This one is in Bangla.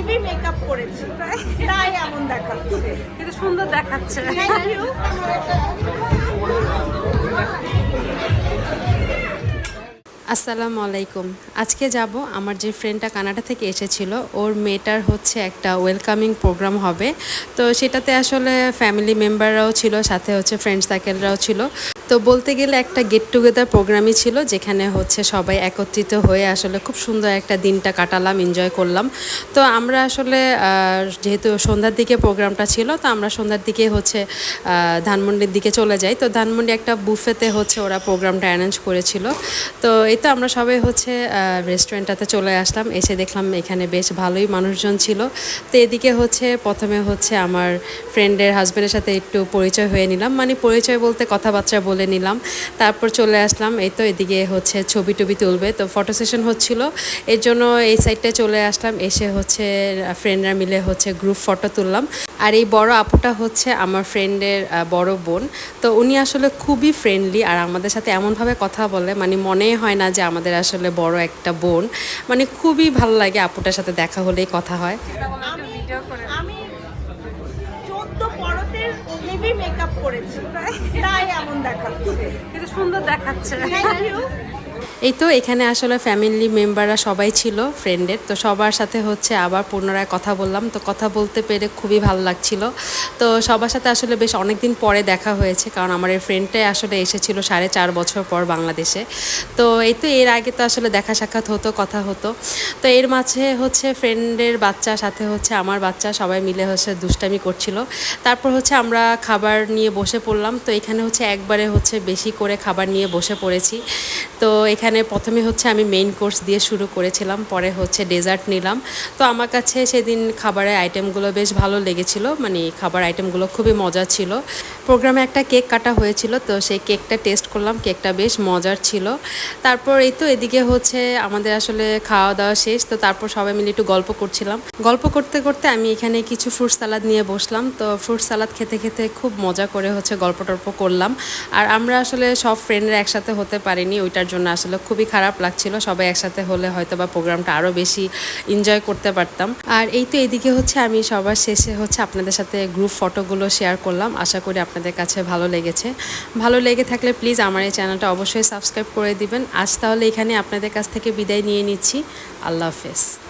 হেভি মেকআপ করেছি তাই? এমন দেখাচ্ছে। কিন্তু সুন্দর দেখাচ্ছে। আসসালামু আলাইকুম। আজকে যাব আমার যে ফ্রেন্ডটা কানাডা থেকে এসেছিল ওর মেয়েটার হচ্ছে একটা ওয়েলকামিং প্রোগ্রাম হবে। তো সেটাতে আসলে ফ্যামিলি মেম্বাররাও ছিল সাথে হচ্ছে ফ্রেন্ড সার্কেলরাও ছিল। তো বলতে গেলে একটা গেট টুগেদার প্রোগ্রামই ছিল, যেখানে হচ্ছে সবাই একত্রিত হয়ে আসলে খুব সুন্দর একটা দিনটা কাটালাম এনজয় করলাম। তো আমরা আসলে যেহেতু সন্ধ্যার দিকে প্রোগ্রামটা ছিল, তো আমরা সন্ধ্যার দিকে হচ্ছে ধানমন্ডির দিকে চলে যাই। তো ধানমন্ডি একটা বুফেতে হচ্ছে ওরা প্রোগ্রামটা অ্যারেঞ্জ করেছিল। তো এই তো আমরা সবাই হচ্ছে রেস্টুরেন্টটাতে চলে আসলাম, এসে দেখলাম এখানে বেশ ভালোই মানুষজন ছিল। তো এদিকে হচ্ছে, প্রথমে হচ্ছে আমার ফ্রেন্ডের হাজব্যান্ডের সাথে একটু পরিচয় হয়ে নিলাম। মানে পরিচয় বলতে কথাবার্তা বলে নিলাম। তারপর চলে আসলাম, এই তো এদিকে হচ্ছে ছবি টবি তুলবে। তো ফটো সেশন হচ্ছিল। এর জন্য এই সাইডটায় চলে আসলাম, এসে হচ্ছে ফ্রেন্ডরা মিলে হচ্ছে গ্রুপ ফটো তুললাম। আর এই বড় আপুটা হচ্ছে আমার ফ্রেন্ডের বড় বোন। তো উনি আসলে খুবই ফ্রেন্ডলি আর আমাদের সাথে এমনভাবে কথা বলে মানে মনেই হয় না যে আমাদের আসলে বড় একটা বোন। মানে খুবই ভালো লাগে আপুটার সাথে দেখা হলেই কথা হয়। হেভি মেকআপ করেছি তাই এমন দেখাচ্ছে। কিন্তু সুন্দর দেখাচ্ছে। এই তো এখানে আসলে ফ্যামিলি মেম্বাররা সবাই ছিল ফ্রেন্ডের তো সবার সাথে হচ্ছে আবার পুনরায় কথা বললাম। তো কথা বলতে পেরে খুবই ভালো লাগছিল। তো সবার সাথে আসলে বেশ অনেক দিন পরে দেখা হয়েছে, কারণ আমার এই ফ্রেন্ডটাই আসলে এসেছিল সাড়ে চার বছর পর বাংলাদেশে। তো এই তো এর আগে তো আসলে দেখা সাক্ষাৎ হতো, কথা হতো। তো এর মাঝে হচ্ছে ফ্রেন্ডের বাচ্চা, সাথে হচ্ছে আমার বাচ্চা, সবাই মিলে হচ্ছে দুষ্টামি করছিল। তারপর হচ্ছে আমরা খাবার নিয়ে বসে পড়লাম। তো এখানে হচ্ছে একবারে হচ্ছে বেশি করে খাবার নিয়ে বসে পড়েছি। তো এখানে প্রথমে হচ্ছে আমি মেইন কোর্স দিয়ে শুরু করেছিলাম, পরে হচ্ছে ডেজার্ট নিলাম। তো আমার কাছে সেদিন খাবারের আইটেমগুলো বেশ ভালো লেগেছিল মানে খাবার আইটেমগুলো খুবই মজা ছিল। প্রোগ্রামে একটা কেক কাটা হয়েছিল, তো সেই কেকটা টেস্ট করলাম কেকটা বেশ মজার ছিল। তারপর এই তো এদিকে হচ্ছে আমাদের আসলে খাওয়া দাওয়া শেষ, তো তারপর সবাই মিলে একটু গল্প করছিলাম। গল্প করতে করতে আমি এখানে কিছু ফ্রুট সালাদ নিয়ে বসলাম, তো ফ্রুট সালাদ খেতে খেতে খুব মজা করে হচ্ছে গল্প টল্প করলাম। আর আমরা আসলে সব ফ্রেন্ডরা একসাথে হতে পারিনি, ওইটার জন্য আসলে খুবই খারাপ লাগছিল। সবাই একসাথে হলে হয়তো বা প্রোগ্রামটা আরও বেশি এনজয় করতে পারতাম। আর এই তো এদিকে হচ্ছে আমি সবার শেষে হচ্ছে আপনাদের সাথে গ্রুপ ফটোগুলো শেয়ার করলাম। আশা করি আপনাদের কাছে ভালো লেগেছে। ভালো লেগে থাকলে প্লিজ আমার এই চ্যানেলটা অবশ্যই সাবস্ক্রাইব করে দিবেন। আজ তাহলে এখানে আপনাদের কাছ থেকে বিদায় নিয়ে নিচ্ছি। আল্লাহ হাফেজ।